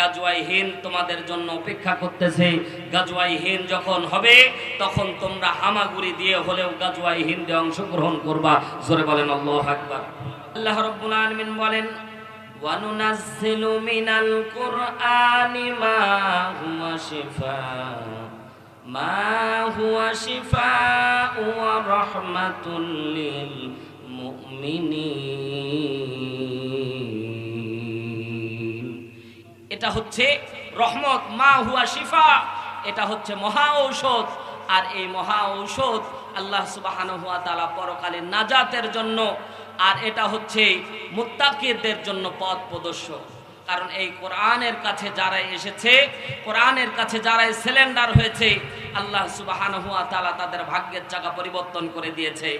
গাজওয়াইহীন তোমাদের জন্য অপেক্ষা করতেছে। গাজওয়াইহীন যখন হবে, তখন তোমরা হামাগুড়ি দিয়ে হলেও গাজওয়াইহীনদের অংশগ্রহণ করবা। জোরে বলেন, আল্লাহ আকবার। আল্লাহ রব্বুল আলমিন বলেন وَنُنَزِّلُ مِنَ الْقُرْآنِ مَا هُوَ شِفَاءٌ مَا هُوَ شِفَاءٌ وَرَحْمَةٌ لِلْمُؤْمِنِينَ এটা হচ্ছে রহমত, মা হুয়া শিফা। এটা হচ্ছে মহা ঔষধ। আর এই মহা ঔষধ আল্লাহ সুবাহান হুয়া তালা পরকালে নাজাতের জন্য। আর এটা হচ্ছে মুত্তাকিদের জন্য পথ প্রদর্শক। কারণ এই কোরআনের কাছে যারা এসেছে, কোরআনের কাছে যারাই সিলিন্ডার হয়েছে, আল্লাহ সুবাহান হুয়া তালা তাদের ভাগ্যের চাকা পরিবর্তন করে দিয়েছে।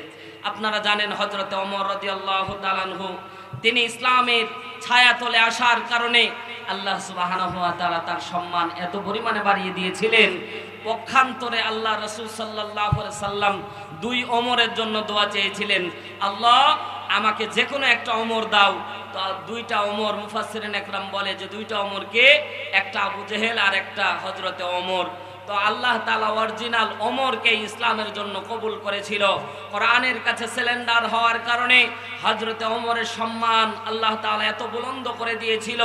আপনারা জানেন হজরতে অমর রদি আল্লাহ তালানহু তিনি ইসলামের ছায়াতলে আসার কারণে আল্লাহ তালা তার সম্মান এত পরিমাণে বাড়িয়ে দিয়েছিলেন। পক্ষান্তরে আল্লাহ রসুল সাল্লাহ সাল্লাম দুই অমরের জন্য দোয়া চেয়েছিলেন, আল্লাহ, আমাকে যে কোনো একটা অমর দাও। তো দুইটা অমর মুফাসসিরিন একরাম বলে যে দুইটা অমরকে একটা আবু জেহেল আর একটা হজরতে অমর। তো আল্লাহ তালা অরিজিনাল অমরকে ইসলামের জন্য কবুল করেছিল। কোরআনের কাছে সিলিন্ডার হওয়ার কারণে হজরতে অমরের সম্মান আল্লাহ তালা এত বুলন্দ করে দিয়েছিল।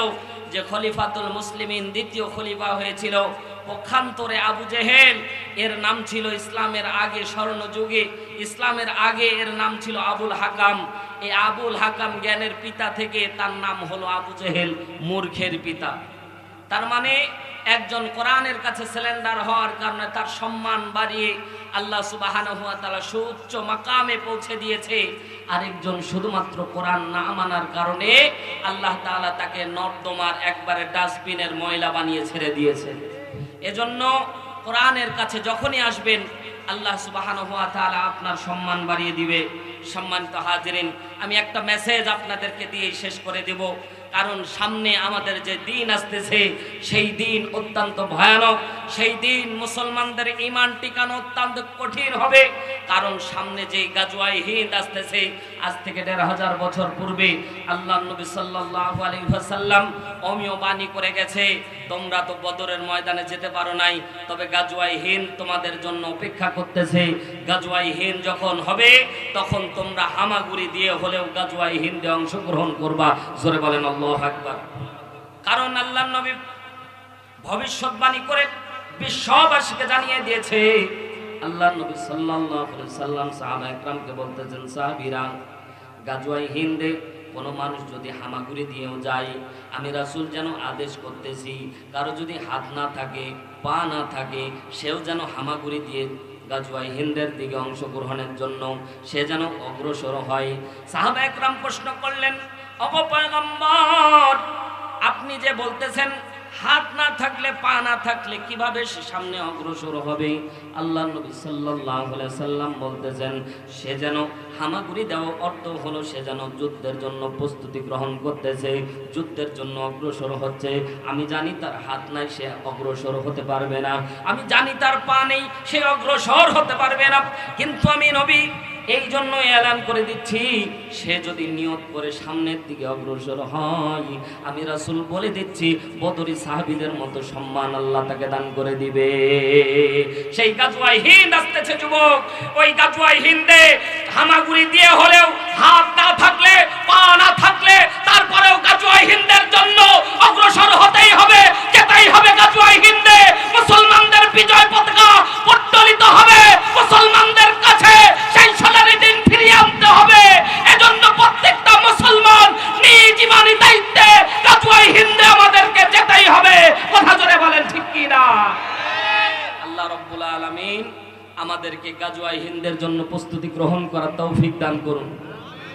যে খলিফাতুল মুসলিমিন দ্বিতীয় খলিফা হয়েছিল, পক্ষান্তরে আবু জেহেল, এর নাম ছিল ইসলামের আগে স্বর্ণযুগে। ইসলামের আগে এর নাম ছিল আবুল হাকাম। এই আবুল হাকাম জ্ঞানের পিতা থেকে তার নাম হলো আবু জেহেল, মূর্খের পিতা। তার মানে একজন কোরআনের কাছে সিলিন্ডার হওয়ার কারণে তার সম্মান বাড়িয়ে আল্লাহ সুবাহান হুয়া তালা সুউচ্চ মাকামে পৌঁছে দিয়েছে। আরেকজন শুধুমাত্র কোরআন না মানার কারণে আল্লাহ তাআলা তাকে নর্দমার একবারে ডাস্টবিনের ময়লা বানিয়ে ছেড়ে দিয়েছে। এজন্য কোরআনের কাছে যখনই আসবেন, আল্লাহ সুবাহান হুয়া তাআলা আপনার সম্মান বাড়িয়ে দিবে। সম্মানিত হাজিরিন, আমি একটা মেসেজ আপনাদেরকে দিয়ে শেষ করে দেব। কারণ সামনে আমাদের যে দিন আসতেছে, সেই দিন অত্যন্ত ভয়ানক। সেই দিন মুসলমানদের ইমান টিকানো অত্যন্ত কঠিন হবে। কারণ সামনে যে গাজুয়াই হিন্দ আসতেছে, আজ থেকে দেড় হাজার বছর পূর্বে আল্লাহ নবী সাল্লাল্লাহু আলাইহি ওয়াসাল্লাম অমিয় বাণী করে গেছে, তোমরা তো বদরের ময়দানে যেতে পারো নাই, তবে গাজুয়াই হিন্দ তোমাদের জন্য অপেক্ষা করতেছে। গাজুয়াই হিন্দ যখন হবে, তখন তোমরা হামাগুড়ি দিয়ে হলেও গাজুয়াই হিন্দে অংশগ্রহণ করবা। জোরে বলেন, আল্লাহ আকবার। কারণ আল্লাহ নবী ভবিষ্যৎবাণী করে বিশ্ববাসীকে জানিয়ে দিয়েছে আল্লাহ নবী আলাইহি সাল্লাম সাহাবা একরামকে বলতেছেন, সাহাবীরা গাজওয়াই হিন্দে কোনো মানুষ যদি হামাগুড়ি দিয়েও যায়, আমি রাসূল যেন আদেশ করতেছি, কারও যদি হাত না থাকে, পা না থাকে, সেও যেন হামাগুড়ি দিয়ে গাজুয়াই হিন্দের দিকে অংশগ্রহণের জন্য সে যেন অগ্রসর হয়। সাহাবা একরাম প্রশ্ন করলেন অপয়গম্বর আপনি যে বলতেছেন হাত না থাকলে, পা না থাকলে কীভাবে সে সামনে অগ্রসর হবে? আল্লাহ নবী সাল্লাম বলতেছেন, সে যেন হামাগুড়ি দেওয়া অর্থ হলো সে যেন যুদ্ধের জন্য প্রস্তুতি গ্রহণ করতেছে, যুদ্ধের জন্য অগ্রসর হচ্ছে। আমি জানি তার হাত নাই, সে অগ্রসর হতে পারবে না। আমি জানি তার পা নেই, সে অগ্রসর হতে পারবে না। কিন্তু আমি নবী এই জন্য এলান করে দিচ্ছি, সে যদি নিয়ত করে সামনের দিকে অগ্রসর হয়। আমি রাসূল বলে দিচ্ছি, বদরি সাহাবীদের মতো সম্মান আল্লাহ তাকে দান করে দিবে। সেই গাজওয়াই হিন্দ আসতেছে, যুবক। ওই গাজওয়াই হিন্দে হামাগুড়ি দিয়ে হলেও হাত না থাকলে, পা না থাকলে, তারপরেও গাজওয়াই হিন্দের জন্য অগ্রসর হতেই হবে। আলামিন আমাদেরকে গাজওয়াই হিন্দের জন্য প্রস্তুতি গ্রহণ করার তৌফিক দান করুন।